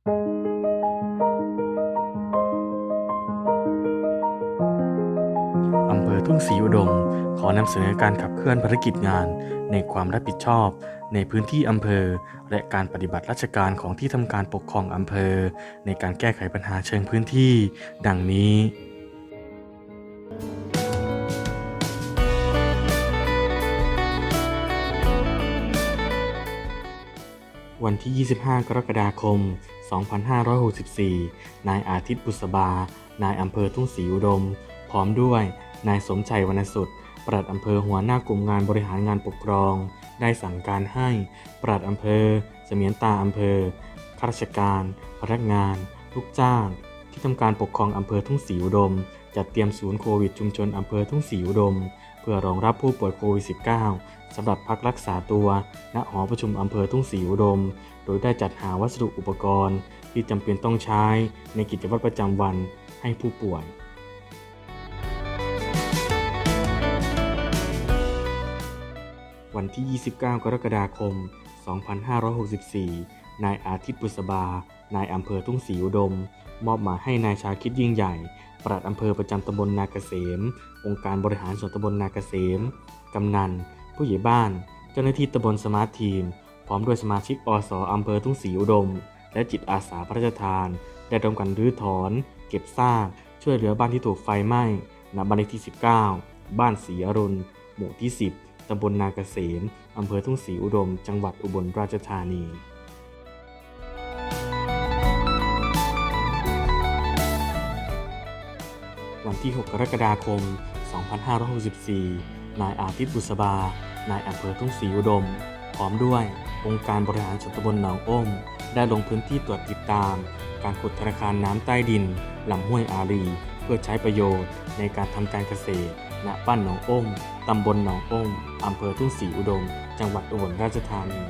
อำเภอทุ่งศรีอุดม ขอนำเสนอการขับเคลื่อนภารกิจงาน ในความรับผิดชอบ ในพื้นที่อำเภอ และการปฏิบัติราชการของที่ทำการปกครองอำเภอ ในการแก้ไขปัญหาเชิงพื้นที่ ดังนี้ วันที่ 25 กรกฎาคม 2564 นายอาทิตย์บุษบา นายอำเภอทุ่งศรีอุดม พร้อมด้วย นายสมชัยวรรณสุดปลัดอำเภอหัวหน้ากลุ่มงานบริหารงานปกครอง ได้สั่งการให้ปลัดอำเภอ เสมียนตาอำเภอข้าราชการ พนักงาน ลูกจ้าง ที่ทำการปกครองอำเภอทุ่งศรีอุดม จัดเตรียมศูนย์โควิดชุมชนอำเภอทุ่งศรีอุดม เพื่อรองรับผู้ป่วยโควิด -19 สำหรับพักรักษาตัว ณหอประชุมอำเภอทุ่งศรีอุดม โดยได้จัดหาวัสดุอุปกรณ์ ที่จำเป็นต้องใช้ในกิจวัตรประจำวันให้ผู้ป่วยวันที่ 29 กรกฎาคม 2564 นายอาทิตย์บุษบา นายอำเภอทุ่งศรีอุดม มอบหมายให้นายชาคิดยิ่งใหญ่ ปลัดอำเภอประจำตำบลนาเกษม องค์การบริหารส่วนตำบลนาเกษม กำนัน ผู้ใหญ่บ้าน เจ้าหน้าที่ตำบลสมาร์ททีม พร้อมด้วยสมาชิกอสอำเภอทุ่งศรีอุดม และจิตอาสาพระราชทาน ได้ร่วมกันรื้อถอน เก็บซาก ช่วยเหลือบ้านที่ถูกไฟไหม้ณบ้านเลขที่ 19 บ้านศรีอรุณ หมู่ที่ 10ตำบลนาเกษม อำเภอทุ่งศรีอุดม จังหวัดอุบลราชธานี วันที่ 6 กรกฎาคม 2564 นายอาทิตย์บุษบา นายอำเภอทุ่งศรีอุดม พร้อมด้วยองค์การบริหารส่วนตำบลหนองอ้ม ได้ลงพื้นที่ตรวจติดตาม การขุดธนาคารน้ำใต้ดินลำห้วยอารี เพื่อใช้ประโยชน์ในการทำการเกษตร ณ บ้านหนองอ้ม ตำบลหนองอ้มอำเภอทุ่งศรีอุดม จังหวัดอุบลราชธานี